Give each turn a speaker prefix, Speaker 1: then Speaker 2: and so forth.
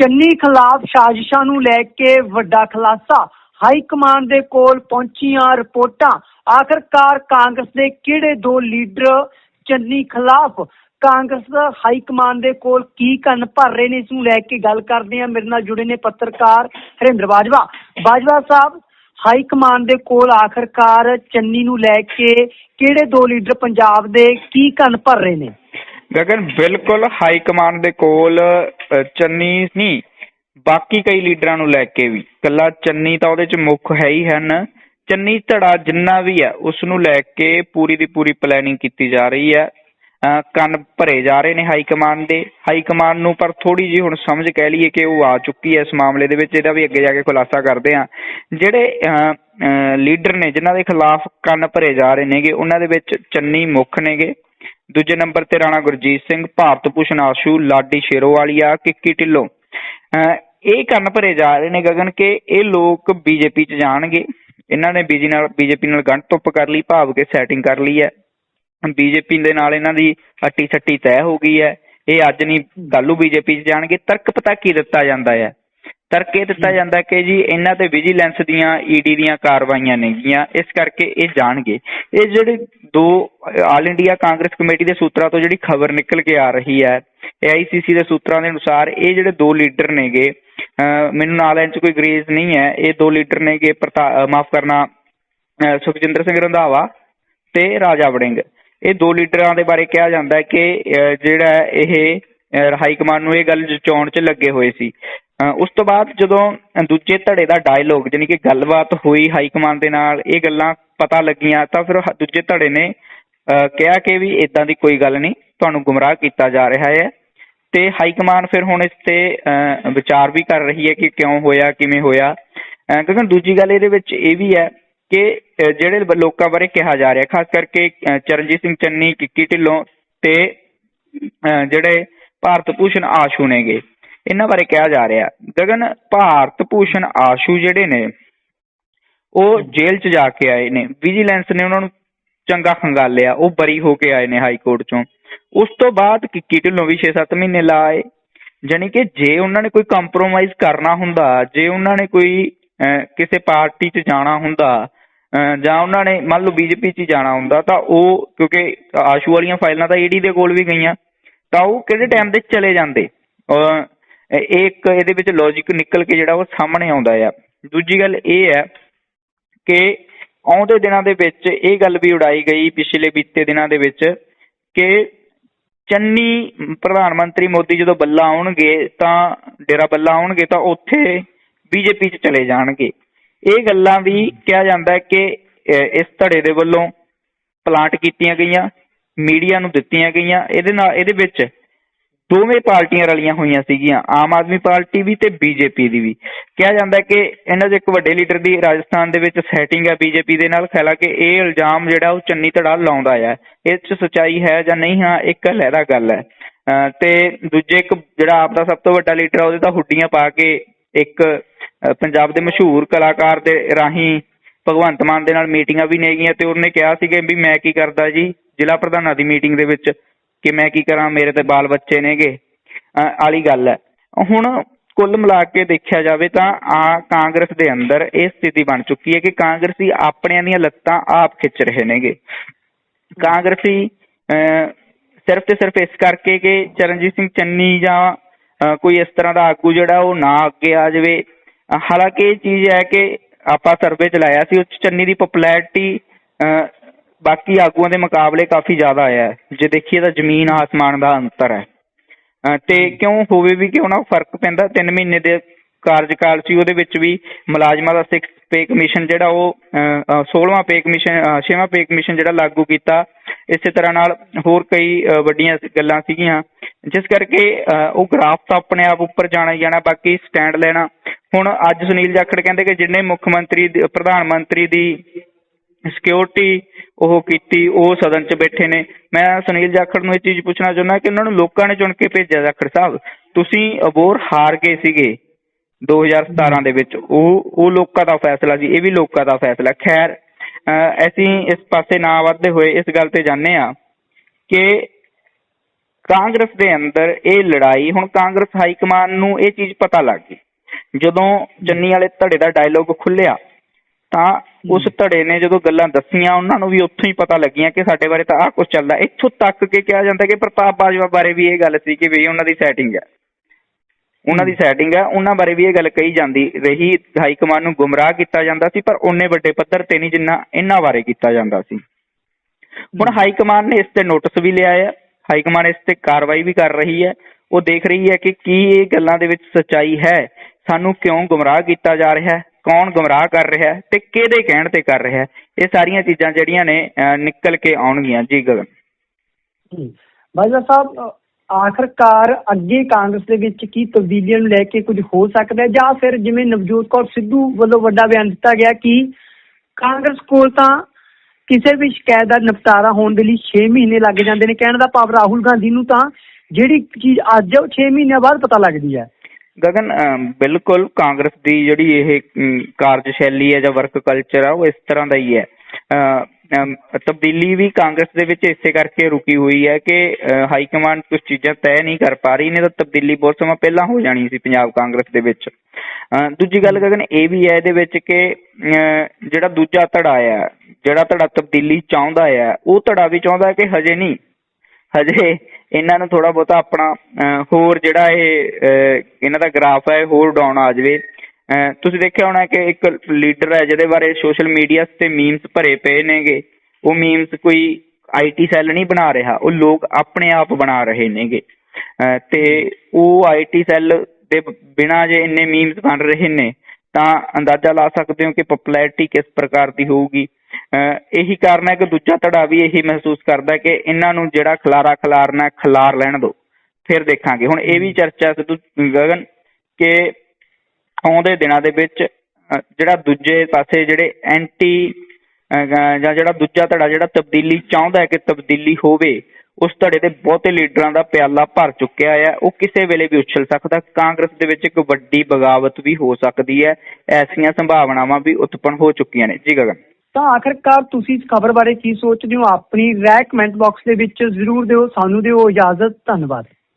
Speaker 1: ਚੰਨੀ ਖਿਲਾਫ ਸਾਜ਼ਿਸ਼ਾਂ ਨੂੰ ਲੈ ਕੇ ਵੱਡਾ ਖੁਲਾਸਾ। ਹਾਈ ਕਮਾਂਡ ਦੇ ਕੋਲ ਪਹੁੰਚੀਆਂ ਰਿਪੋਰਟਾਂ। ਆਖਰਕਾਰ ਕਾਂਗਰਸ ਦੇ ਕਿਹੜੇ ਦੋ ਲੀਡਰ ਚੰਨੀ ਖਿਲਾਫ? ਕਾਂਗਰਸ ਦਾ ਹਾਈ ਕਮਾਂਡ ਦੇ ਕੋਲ ਕੀ ਕੰਨ ਭਰ ਰਹੇ ਨੇ? ਇਸ ਨੂੰ ਲੈ ਕੇ ਗੱਲ ਕਰਦੇ ਹਾਂ। ਮੇਰੇ ਨਾਲ ਜੁੜੇ ਨੇ ਪੱਤਰਕਾਰ ਹਰਿੰਦਰ ਬਾਜਵਾ। ਬਾਜਵਾ ਸਾਹਿਬ, ਹਾਈ ਕਮਾਂਡ ਦੇ ਕੋਲ ਆਖਰਕਾਰ ਚੰਨੀ ਨੂੰ ਲੈ ਕੇ ਕਿਹੜੇ ਦੋ ਲੀਡਰ ਪੰਜਾਬ ਦੇ ਕੀ ਕੰਨ ਭਰ ਰਹੇ ਨੇ?
Speaker 2: ਗਗਨ ਬਿਲਕੁਲ ਹਾਈ ਕਮਾਂਡ ਦੇ ਕੋਲ ਚੰਨੀ ਨਹੀਂ ਬਾਕੀ ਕਈ ਲੀਡਰਾਂ ਨੂੰ ਲੈ ਕੇ ਵੀ। ਕੱਲਾ ਚੰਨੀ ਤਾਂ ਉਹਦੇ ਚ ਮੁੱਖ ਹੈ ਹੀ ਹਨ ਚੰਨੀ ਧੜਾ ਜਿੰਨਾ ਵੀ ਹੈ ਉਸ ਨੂੰ ਲੈ ਕੇ ਪੂਰੀ ਦੀ ਪੂਰੀ ਪਲੈਨਿੰਗ ਕੀਤੀ ਜਾ ਰਹੀ ਹੈ। ਕੰਨ ਭਰੇ ਜਾ ਰਹੇ ਨੇ ਹਾਈ ਕਮਾਂਡ ਦੇ। ਹਾਈ ਕਮਾਂਡ ਨੂੰ ਪਰ ਥੋੜੀ ਜੀ ਹੁਣ ਸਮਝ ਕਹਿ ਲਈਏ ਕਿ ਉਹ ਆ ਚੁੱਕੀ ਹੈ ਇਸ ਮਾਮਲੇ ਦੇ ਵਿੱਚ ਇਹਦਾ ਵੀ ਅੱਗੇ ਜਾ ਕੇ ਖੁਲਾਸਾ ਕਰਦੇ ਆ ਜਿਹੜੇ ਅ, ਲੀਡਰ ਨੇ ਜਿਨ੍ਹਾਂ ਦੇ ਖਿਲਾਫ ਕੰਨ ਭਰੇ ਜਾ ਰਹੇ ਨੇਗੇ ਉਹਨਾਂ ਦੇ ਵਿੱਚ ਚੰਨੀ ਮੁੱਖ ਨੇਗੇ। ਦੂਜੇ ਨੰਬਰ ਤੇ ਰਾਣਾ ਗੁਰਜੀਤ ਸਿੰਘ, ਭਾਰਤ ਭੂਸ਼ਣ ਆਸ਼ੂ, ਲਾਡੀ ਸ਼ੇਰੋਵਾਲੀਆ, ਕਿੱਕੀ ਢਿੱਲੋਂ। ਅਹ ਇਹ ਕੰਨ ਭਰੇ ਜਾ ਰਹੇ ਨੇ ਗਗਨ ਕਿ ਇਹ ਲੋਕ ਬੀਜੇਪੀ ਚ ਜਾਣਗੇ। ਇਹਨਾਂ ਨੇ ਬੀਜੀ ਨਾਲ ਬੀਜੇਪੀ ਨਾਲ ਗੰਢ ਧੁੱਪ ਕਰ ਲਈ, ਭਾਵ ਕੇ ਸੈਟਿੰਗ ਕਰ ਲਈ ਹੈ। ਬੀਜੇਪੀ ਦੇ ਨਾਲ ਇਹਨਾਂ ਦੀ ਹੱਟੀ ਸੱਟੀ ਤੈਅ ਹੋ ਗਈ ਹੈ। ਇਹ ਅੱਜ ਨਹੀਂ ਕੱਲੂ ਬੀਜੇਪੀ ਚ ਜਾਣਗੇ। ਤਰਕ ਪਤਾ ਕੀ ਦਿੱਤਾ ਜਾਂਦਾ ਹੈ। ਤਰਕ ਇਹ ਦਿੱਤਾ ਜਾਂਦਾ ਕਿ ਜੀ ਇਹਨਾਂ ਤੇ ਵਿਜੀਲੈਂਸ ਦੀਆਂ ਈਡੀ ਦੀਆਂ ਕਾਰਵਾਈਆਂ ਨੇਗੀਆਂ ਇਸ ਕਰਕੇ ਇਹ ਜਾਣਗੇ। ਇਹ ਜਿਹੜੇ ਦੋ ਆਲ ਇੰਡੀਆ ਕਾਂਗਰਸ ਕਮੇਟੀ ਦੇ ਸੂਤਰਾਂ ਤੋਂ ਜਿਹੜੀ ਖਬਰ ਨਿਕਲ ਕੇ ਆ ਰਹੀ ਹੈ ਏਆਈਸੀਸੀ ਦੇ ਸੂਤਰਾਂ ਦੇ ਅਨੁਸਾਰ ਇਹ ਜਿਹੜੇ ਦੋ ਲੀਡਰ ਨੇਗੇ ਮੈਨੂੰ ਨਾਲ ਇਹਨਾਂ ਚ ਕੋਈ ਗਰੇਜ਼ ਨਹੀਂ ਹੈ ਇਹ ਦੋ ਲੀਡਰ ਨੇਗੇ ਮਾਫ ਕਰਨਾ ਸੁਖਜਿੰਦਰ ਸਿੰਘ ਰੰਧਾਵਾ ਤੇ ਰਾਜਾ ਵੜਿੰਗ। ਇਹ ਦੋ ਲੀਡਰਾਂ ਦੇ ਬਾਰੇ ਕਿਹਾ ਜਾਂਦਾ ਹੈ ਕਿ ਜਿਹੜਾ ਇਹ ਹਾਈ ਕਮਾਂਡ ਨੂੰ ਇਹ ਗੱਲ ਜਚਾਉਣ 'ਚ ਲੱਗੇ ਹੋਏ ਸੀ। ਉਸ ਤੋਂ ਬਾਅਦ ਜਦੋਂ ਦੂਜੇ ਧੜੇ ਦਾ ਡਾਇਲੋਗ ਜਾਨੀ ਕਿ ਗੱਲਬਾਤ ਹੋਈ ਹਾਈ ਕਮਾਂਡ ਦੇ ਨਾਲ ਇਹ ਗੱਲਾਂ ਪਤਾ ਲੱਗੀਆਂ ਤਾਂ ਫਿਰ ਦੂਜੇ ਧੜੇ ਨੇ ਕਿਹਾ ਕਿ ਵੀ ਇਦਾਂ ਦੀ ਕੋਈ ਗੱਲ ਨਹੀਂ ਤੁਹਾਨੂੰ ਗੁੰਮਰਾਹ ਕੀਤਾ ਜਾ ਰਿਹਾ ਹੈ। ਤੇ ਹਾਈ ਕਮਾਂਡ ਫਿਰ ਹੁਣ ਇਸ ਤੇ ਅਹ, ਵਿਚਾਰ ਵੀ ਕਰ ਰਹੀ ਹੈ ਕਿ ਕਿਉਂ ਹੋਇਆ ਕਿਵੇਂ ਹੋਇਆ। ਅਹ, ਕਿਉਂਕਿ ਦੂਜੀ ਗੱਲ ਇਹਦੇ ਵਿੱਚ ਇਹ ਵੀ ਹੈ ਕਿ ਜਿਹੜੇ ਲੋਕਾਂ ਬਾਰੇ ਕਿਹਾ ਜਾ ਰਿਹਾ ਖਾਸ ਕਰਕੇ ਚਰਨਜੀਤ ਸਿੰਘ ਚੰਨੀ ਕਿੱਕੀ ਢਿੱਲੋਂ ਤੇ ਜਿਹੜੇ ਭਾਰਤ ਭੂਸ਼ਣ ਆਸ਼ੂ ਨੇਗੇ। ਇਹਨਾਂ ਬਾਰੇ ਕਿਹਾ ਜਾ ਰਿਹਾ ਗਗਨ ਭਾਰਤ ਭੂਸ਼ਣ ਆਸ਼ੂ ਜਿਹੜੇ ਨੇ ਉਹ ਜੇਲ੍ਹ 'ਚ ਜਾ ਕੇ ਆਏ ਨੇ। ਵਿਜੀਲੈਂਸ ਨੇ ਉਹਨਾਂ ਨੂੰ ਚੰਗਾ ਖੰਗਾਲਿਆ। ਉਹ ਬਰੀ ਹੋ ਕੇ ਆਏ ਨੇ ਹਾਈ ਕੋਰਟ 'ਚੋਂ। ਉਸ ਤੋਂ ਬਾਅਦ ਕਿੱਕੀ ਢਿੱਲੋਂ ਵੀ 6-7 ਮਹੀਨੇ ਲਾਏ। ਜਾਣੀ ਕਿ ਜੇ ਉਹਨਾਂ ਨੇ ਕੋਈ ਕੰਪਰੋਮਾਈਜ਼ ਕਰਨਾ ਹੁੰਦਾ ਜੇ ਉਹਨਾਂ ਨੇ ਕੋਈ ਕਿਸੇ ਪਾਰਟੀ 'ਚ ਜਾਣਾ ਹੁੰਦਾ ਅਹ, ਜਾਂ ਉਹਨਾਂ ਨੇ ਮੰਨ ਲਓ ਬੀਜੇਪੀ 'ਚ ਜਾਣਾ ਹੁੰਦਾ ਤਾਂ ਉਹ ਕਿਉਂਕਿ ਆਸ਼ੂ ਵਾਲੀਆਂ ਫਾਈਲਾਂ ਤਾਂ ਈਡੀ ਦੇ ਕੋਲ ਵੀ ਗਈਆਂ। ਤਾਂ ਉਹ ਕਿਹੜੇ ਟਾਈਮ ਦੇ ਚਲੇ ਜਾਂਦੇ? ਇਹ ਇੱਕ ਇਹਦੇ ਵਿੱਚ ਲੌਜੀਕ ਨਿਕਲ ਕੇ ਜਿਹੜਾ ਉਹ ਸਾਹਮਣੇ ਆਉਂਦਾ ਆ। ਦੂਜੀ ਗੱਲ ਇਹ ਹੈ ਕਿ ਆਉਂਦੇ ਦਿਨਾਂ ਦੇ ਵਿੱਚ ਇਹ ਗੱਲ ਵੀ ਉਡਾਈ ਗਈ ਪਿਛਲੇ ਬੀਤੇ ਦਿਨਾਂ ਦੇ ਵਿੱਚ ਕਿ ਚੰਨੀ ਪ੍ਰਧਾਨ ਮੰਤਰੀ ਮੋਦੀ ਜਦੋਂ ਬੱਲਾ ਆਉਣਗੇ ਤਾਂ, ਡੇਰਾ ਬੱਲਾ ਆਉਣਗੇ ਤਾਂ ਉੱਥੇ ਬੀਜੇਪੀ 'ਚ ਚਲੇ ਜਾਣਗੇ। ਇਹ ਗੱਲਾਂ ਵੀ ਕਿਹਾ ਜਾਂਦਾ ਕਿ ਇਸ ਧੜੇ ਦੇ ਵੱਲੋਂ ਪਲਾਂਟ ਕੀਤੀਆਂ ਗਈਆਂ। ਮੀਡੀਆ ਨੂੰ ਦਿੱਤੀਆਂ ਗਈਆਂ। ਇਹਦੇ ਨਾਲ, ਇਹਦੇ ਵਿੱਚ ਦੋਵੇਂ ਪਾਰਟੀਆਂ ਰਲੀਆਂ ਹੋਈਆਂ ਸੀਗੀਆਂ, ਆਮ ਆਦਮੀ ਪਾਰਟੀ ਵੀ ਤੇ ਬੀਜੇਪੀ ਦੀ ਵੀ। ਕਿਹਾ ਜਾਂਦਾ ਕਿ ਇਹਨਾਂ ਦੇ ਇੱਕ ਵੱਡੇ ਲੀਡਰ ਦੀ ਰਾਜਸਥਾਨ ਦੇ ਵਿੱਚ ਸੈਟਿੰਗ ਹੈ ਬੀਜੇਪੀ ਦੇ ਨਾਲ। ਹਾਲਾਂਕਿ ਇਹ ਇਲਜ਼ਾਮ ਜਿਹੜਾ ਉਹ ਚੰਨੀ ਧੜਾ ਲਾਉਂਦਾ ਹੈ ਇਹ 'ਚ ਸਚਾਈ ਹੈ ਜਾਂ ਨਹੀਂ, ਹਾਂ, ਇੱਕ ਲਹਿਰਾ ਗੱਲ ਹੈ। ਤੇ ਦੂਜੇ ਇੱਕ ਜਿਹੜਾ ਆਪ ਦਾ ਸਭ ਤੋਂ ਵੱਡਾ ਲੀਡਰ ਆ, ਉਹਦੇ ਤਾਂ ਹੁੱਡੀਆਂ ਪਾ ਕੇ ਇੱਕ ਪੰਜਾਬ ਦੇ ਮਸ਼ਹੂਰ ਕਲਾਕਾਰ ਦੇ ਰਾਹੀਂ ਭਗਵੰਤ ਮਾਨ ਦੇ ਨਾਲ ਮੀਟਿੰਗਾਂ ਵੀ ਨੇਗੀਆਂ ਤੇ ਉਹਨੇ ਕਿਹਾ ਸੀਗਾ ਵੀ ਮੈਂ ਕੀ ਕਰਦਾ ਜੀ? ਜ਼ਿਲ੍ਹਾ ਪ੍ਰਧਾਨਾਂ ਦੀ ਮੀਟਿੰਗ ਦੇ ਵਿੱਚ ਕਿ ਮੈਂ ਕੀ ਕਰਾਂ ਮੇਰੇ ਤੇ ਬਾਲ ਬੱਚੇ ਨੇਗੇ ਅਹ ਗੱਲ ਹੈ। ਹੁਣ ਕੁੱਲ ਮਿਲਾ ਕੇ ਦੇਖਿਆ ਜਾਵੇ ਤਾਂ ਆ ਕਾਂਗਰਸ ਦੇ ਅੰਦਰ ਇਹ ਸਥਿਤੀ ਬਣ ਚੁੱਕੀ ਹੈ ਕਿ ਕਾਂਗਰਸੀ ਆਪਣਿਆਂ ਦੀਆਂ ਲੱਤਾਂ ਆਪ ਖਿੱਚ ਰਹੇ ਨੇਗੇ। ਕਾਂਗਰਸੀ ਅਹ, ਸਿਰਫ ਤੇ ਸਿਰਫ ਇਸ ਕਰਕੇ ਕਿ ਚਰਨਜੀਤ ਸਿੰਘ ਚੰਨੀ ਜਾਂ ਕੋਈ ਇਸ ਤਰ੍ਹਾਂ ਦਾ ਆਗੂ ਜਿਹੜਾ ਉਹ ਨਾ ਅੱਗੇ ਆ ਜਾਵੇ। ਹਾਲਾਂਕਿ ਇਹ ਚੀਜ਼ ਹੈ ਕਿ ਆਪਾਂ ਸਰਵੇ ਚਲਾਇਆ ਸੀ ਉਸ ਚੰਨੀ ਦੀ ਪਪੂਲੈਰਿਟੀ ਬਾਕੀ ਆਗੂਆਂ ਦੇ ਮੁਕਾਬਲੇ ਕਾਫੀ ਜ਼ਿਆਦਾ ਹੈ। ਜੇ ਦੇਖੀਏ ਤਾਂ ਜ਼ਮੀਨ ਆਸਮਾਨ ਦਾ ਅੰਤਰ ਹੈ। ਤੇ ਕਿਉਂ ਹੋਵੇ ਵੀ ਕਿਉਂ ਨਾ ਫ਼ਰਕ ਪੈਂਦਾ? 3 ਮਹੀਨੇ ਦੇ ਕਾਰਜਕਾਲ ਸੀ ਉਹਦੇ ਵਿੱਚ ਵੀ ਮੁਲਾਜ਼ਮਾਂ ਦਾ 6 ਪੇ ਕਮਿਸ਼ਨ ਜਿਹੜਾ ਉਹ 16ਵਾਂ ਪੇ ਕਮਿਸ਼ਨ 6ਵਾਂ ਪੇ ਕਮਿਸ਼ਨ ਜਿਹੜਾ ਲਾਗੂ ਕੀਤਾ। ਇਸੇ ਤਰ੍ਹਾਂ ਨਾਲ ਹੋਰ ਕਈ ਵੱਡੀਆਂ ਗੱਲਾਂ ਸੀਗੀਆਂ। ਜਿਸ ਕਰਕੇ ਉਹ ਗ੍ਰਾਫ ਤਾਂ ਆਪਣੇ ਆਪ ਉੱਪਰ ਜਾਣਾ ਹੀ ਜਾਣਾ ਬਾਕੀ ਸਟੈਂਡ ਲੈਣਾ। ਹੁਣ ਅੱਜ ਸੁਨੀਲ ਜਾਖੜ ਕਹਿੰਦੇ ਕਿ ਜਿੰਨੇ ਮੁੱਖ ਮੰਤਰੀ ਪ੍ਰਧਾਨ ਮੰਤਰੀ ਦੀ ਸਿਕਿਉਰਿਟੀ ਉਹ ਕੀਤੀ, ਉਹ ਸਦਨ 'ਚ ਬੈਠੇ ਨੇ। ਮੈਂ ਸੁਨੀਲ ਜਾਖੜ ਨੂੰ ਇਹ ਚੀਜ਼ ਪੁੱਛਣਾ ਚਾਹੁੰਦਾ ਕਿ ਉਹਨਾਂ ਨੂੰ ਲੋਕਾਂ ਨੇ ਚੁਣ ਕੇ ਭੇਜਿਆ ਜਾਖੜ ਸਾਹਿਬ, ਤੁਸੀਂ ਅਬੋਰ ਹਾਰ ਗਏ ਸੀਗੇ 2017 ਦੇ ਵਿੱਚ। ਉਹ ਉਹ ਲੋਕਾਂ ਦਾ ਫੈਸਲਾ ਜੀ, ਇਹ ਵੀ ਲੋਕਾਂ ਦਾ ਫੈਸਲਾ। ਖੈਰ, ਅਹ ਅਸੀਂ ਇਸ ਪਾਸੇ ਨਾ ਵੱਧਦੇ ਹੋਏ ਇਸ ਗੱਲ ਤੇ ਜਾਣੇ ਆ ਕਿ ਕਾਂਗਰਸ ਦੇ ਅੰਦਰ ਇਹ ਲੜਾਈ, ਹੁਣ ਕਾਂਗਰਸ ਹਾਈ ਕਮਾਨ ਨੂੰ ਇਹ ਚੀਜ਼ ਪਤਾ ਲੱਗ ਗਈ। ਜਦੋਂ ਜੰਨੀ ਵਾਲੇ ਧੜੇ ਦਾ ਡਾਇਲੋਗ ਖੁੱਲਿਆ ਤਾਂ ਉਸ ਧੜੇ ਨੇ ਜਦੋਂ ਗੱਲਾਂ ਦੱਸੀਆਂ ਉਹਨਾਂ ਨੂੰ ਵੀ ਉੱਥੋਂ ਹੀ ਪਤਾ ਲੱਗੀਆਂ ਕਿ ਸਾਡੇ ਬਾਰੇ ਤਾਂ ਆਹ ਕੁਝ ਚੱਲਦਾ। ਇੱਥੋਂ ਤੱਕ ਕਿ ਕਿਹਾ ਜਾਂਦਾ ਕਿ ਪ੍ਰਤਾਪ ਬਾਜਵਾ ਬਾਰੇ ਵੀ ਇਹ ਗੱਲ ਸੀ ਕਿ ਵੀ ਉਹਨਾਂ ਦੀ ਸੈਟਿੰਗ ਹੈ। ਉਹਨਾਂ ਦੀ ਸੈਟਿੰਗ ਹੈ। ਉਹਨਾਂ ਬਾਰੇ ਵੀ ਇਹ ਗੱਲ ਕਹੀ ਜਾਂਦੀ ਰਹੀ। ਹਾਈ ਕਮਾਨ ਨੂੰ ਗੁੰਮਰਾਹ ਕੀਤਾ ਜਾਂਦਾ ਸੀ ਪਰ ਉਹਨੇ ਵੱਡੇ ਪੱਧਰ ਤੇ ਨਹੀਂ ਜਿੰਨਾ ਇਹਨਾਂ ਬਾਰੇ ਕੀਤਾ ਜਾਂਦਾ ਸੀ। ਹੁਣ ਹਾਈ ਕਮਾਨ ਨੇ ਇਸ ਤੇ ਨੋਟਿਸ ਵੀ ਲਿਆ ਹੈ। ਹਾਈ ਕਮਾਨ ਇਸ ਤੇ ਕਾਰਵਾਈ ਵੀ ਕਰ ਰਹੀ ਹੈ। ਉਹ ਦੇਖ ਰਹੀ ਹੈ ਕਿ ਕੀ ਇਹ ਗੱਲਾਂ ਦੇ ਵਿੱਚ ਸੱਚਾਈ ਹੈ। ਸਾਨੂੰ ਕਿਉਂ ਗੁੰਮਰਾਹ ਕੀਤਾ ਜਾ ਰਿਹਾ ਹੈ? ਕੌਣ ਗੁੰਮਰਾਹ ਕਰ ਰਿਹਾ ਹੈ ਤੇ ਕਿਹਦੇ ਕਹਿਣ ਤੇ ਕਰ ਰਿਹਾ ਹੈ, ਇਹ ਸਾਰੀਆਂ ਚੀਜ਼ਾਂ ਜਿਹੜੀਆਂ ਨੇ ਨਿਕਲ ਕੇ ਆਉਣਗੀਆਂ ਜੀ ਗਗਨ।
Speaker 1: ਜੀ। ਬਾਜਵਾ ਸਾਹਿਬ ਆਖਰਕਾਰ ਅੱਗੇ ਕਾਂਗਰਸ ਦੇ ਵਿੱਚ ਕੀ ਤਬਦੀਲੀਆਂ ਨੂੰ ਲੈ ਕੇ ਕੁਝ ਹੋ ਸਕਦਾ ਹੈ? ਜਾਂ ਫਿਰ ਜਿਵੇਂ ਨਵਜੋਤ ਕੌਰ ਸਿੱਧੂ ਵੱਲੋਂ ਵੱਡਾ ਬਿਆਨ ਦਿੱਤਾ ਗਿਆ ਕਿ ਕਾਂਗਰਸ ਕੋਲ ਤਾਂ ਕਿਸੇ ਵੀ ਸ਼ਿਕਾਇਤ ਦਾ ਨਿਪਟਾਰਾ ਹੋਣ ਦੇ ਲਈ 6 ਮਹੀਨੇ ਲੱਗ ਜਾਂਦੇ ਨੇ। ਕਹਿਣ ਦਾ ਭਾਵ ਰਾਹੁਲ ਗਾਂਧੀ ਨੂੰ ਤਾਂ ਜਿਹੜੀ ਚੀਜ਼ ਅੱਜ ਹੈ 6 ਮਹੀਨਿਆਂ ਬਾਅਦ ਪਤਾ ਲੱਗਦੀ ਹੈ।
Speaker 2: ਗਗਨ ਬਿਲਕੁਲ ਕਾਂਗਰਸ ਦੀ ਜਿਹੜੀ ਇਹ ਅਮ, ਕਾਰਜਸ਼ੈਲੀ ਹੈ ਜਾਂ ਵਰਕ ਕਲਚਰ ਆ ਉਹ ਇਸ ਤਰ੍ਹਾਂ ਦਾ ਹੀ ਹੈ। ਤਬਦੀਲੀ ਵੀ ਕਾਂਗਰਸ ਦੇ ਵਿੱਚ ਇਸੇ ਕਰਕੇ ਰੁਕੀ ਹੋਈ ਹੈ ਕਿ ਹਾਈ ਕਮਾਂਡ ਕੁਝ ਚੀਜ਼ਾਂ ਤੈਅ ਨਹੀਂ ਕਰ ਪਾ ਰਹੀ ਨੇ ਤਾਂ ਤਬਦੀਲੀ ਬਹੁਤ ਸਮਾਂ ਪਹਿਲਾਂ ਹੋ ਜਾਣੀ ਸੀ ਪੰਜਾਬ ਕਾਂਗਰਸ ਦੇ ਵਿੱਚ। ਦੂਜੀ ਗੱਲ ਗਗਨ ਇਹ ਵੀ ਹੈ ਇਹਦੇ ਵਿੱਚ ਕਿ ਜਿਹੜਾ ਦੂਜਾ ਧੜਾ ਆ ਜਿਹੜਾ ਧੜਾ ਤਬਦੀਲੀ ਚਾਹੁੰਦਾ ਆ ਉਹ ਧੜਾ ਵੀ ਚਾਹੁੰਦਾ ਕਿ ਹਜੇ ਨਹੀਂ ਹਜੇ ਇਹਨਾਂ ਨੂੰ ਥੋੜਾ ਬਹੁਤਾ ਆਪਣਾ ਹੋਰ ਜਿਹੜਾ ਇਹ ਇਹਨਾਂ ਦਾ ਗ੍ਰਾਫ ਹੈ ਹੋਰ ਡਾਊਨ ਆ ਜਾਵੇ। ਤੁਸੀਂ ਦੇਖਿਆ ਹੋਣਾ ਕਿ ਇੱਕ ਲੀਡਰ ਹੈ ਜਿਹਦੇ ਬਾਰੇ ਸੋਸ਼ਲ ਮੀਡੀਆ ਤੇ ਮੀਮਸ ਭਰੇ ਪਏ ਨੇਗੇ। ਉਹ ਮੀਮਸ ਕੋਈ ਆਈਟੀ ਸੈੱਲ ਨਹੀਂ ਬਣਾ ਰਿਹਾ, ਉਹ ਲੋਕ ਆਪਣੇ ਆਪ ਬਣਾ ਰਹੇ ਨੇਗੇ। ਤੇ ਉਹ ਆਈਟੀ ਸੈੱਲ ਦੇ ਬਿਨਾ ਜੇ ਇੰਨੇ ਮੀਮਸ ਬਣ ਰਹੇ ਨੇ, ਤਾਂ ਅੰਦਾਜ਼ਾ ਲਾ ਸਕਦੇ ਹੋ ਕਿ ਪਪੂਲੈਰਿਟੀ ਕਿਸ ਪ੍ਰਕਾਰ ਦੀ ਹੋਊਗੀ। ਇਹੀ ਕਾਰਨ ਹੈ ਕਿ ਦੂਜਾ ਧੜਾ ਵੀ ਇਹੀ ਮਹਿਸੂਸ ਕਰਦਾ ਹੈ ਕਿ ਇਹਨਾਂ ਨੂੰ ਜਿਹੜਾ ਖਲਾਰਾ ਖਲਾਰਨਾ ਖਲਾਰ ਲੈਣ ਦਿਓ ਫਿਰ ਦੇਖਾਂਗੇ। ਹੁਣ ਇਹ ਵੀ ਚਰਚਾ ਸਿੱਧੂ ਗਗਨ ਕਿ ਆਉਂਦੇ ਦਿਨਾਂ ਦੇ ਵਿੱਚ ਅਹ, ਜਿਹੜਾ ਦੂਜੇ ਪਾਸੇ ਜਿਹੜੇ ਐਂਟੀ ਜਾਂ ਜਿਹੜਾ ਦੂਜਾ ਧੜਾ ਜਿਹੜਾ ਤਬਦੀਲੀ ਚਾਹੁੰਦਾ ਹੈ ਕਿ ਤਬਦੀਲੀ ਹੋਵੇ ਉਸ ਧੜੇ ਦੇ ਬਹੁਤੇ ਲੀਡਰਾਂ ਦਾ ਪਿਆਲਾ ਭਰ ਚੁੱਕਿਆ ਹੈ। ਉਹ ਕਿਸੇ ਵੇਲੇ ਵੀ ਉਛਲ ਸਕਦਾ ਕਾਂਗਰਸ ਦੇ ਵਿੱਚ ਇੱਕ ਵੱਡੀ ਬਗਾਵਤ ਵੀ ਹੋ ਸਕਦੀ ਹੈ। ਐਸੀਆਂ ਸੰਭਾਵਨਾਵਾਂ ਵੀ ਉਤਪੰਨ ਹੋ ਚੁੱਕੀਆਂ ਨੇ। ਜੀ ਗਗਨ।
Speaker 1: ਤਾਂ ਆਖਰਕਾਰ ਤੁਸੀਂ ਇਸ ਖਬਰ ਬਾਰੇ ਕੀ ਸੋਚਦੇ ਹੋ? ਆਪਣੀ ਰਾਏ ਕਮੈਂਟ ਬਾਕਸ ਦੇ ਵਿੱਚ ਜ਼ਰੂਰ ਦਿਓ, ਸਾਨੂੰ ਦਿਓ ਇਜਾਜ਼ਤ, ਧੰਨਵਾਦ।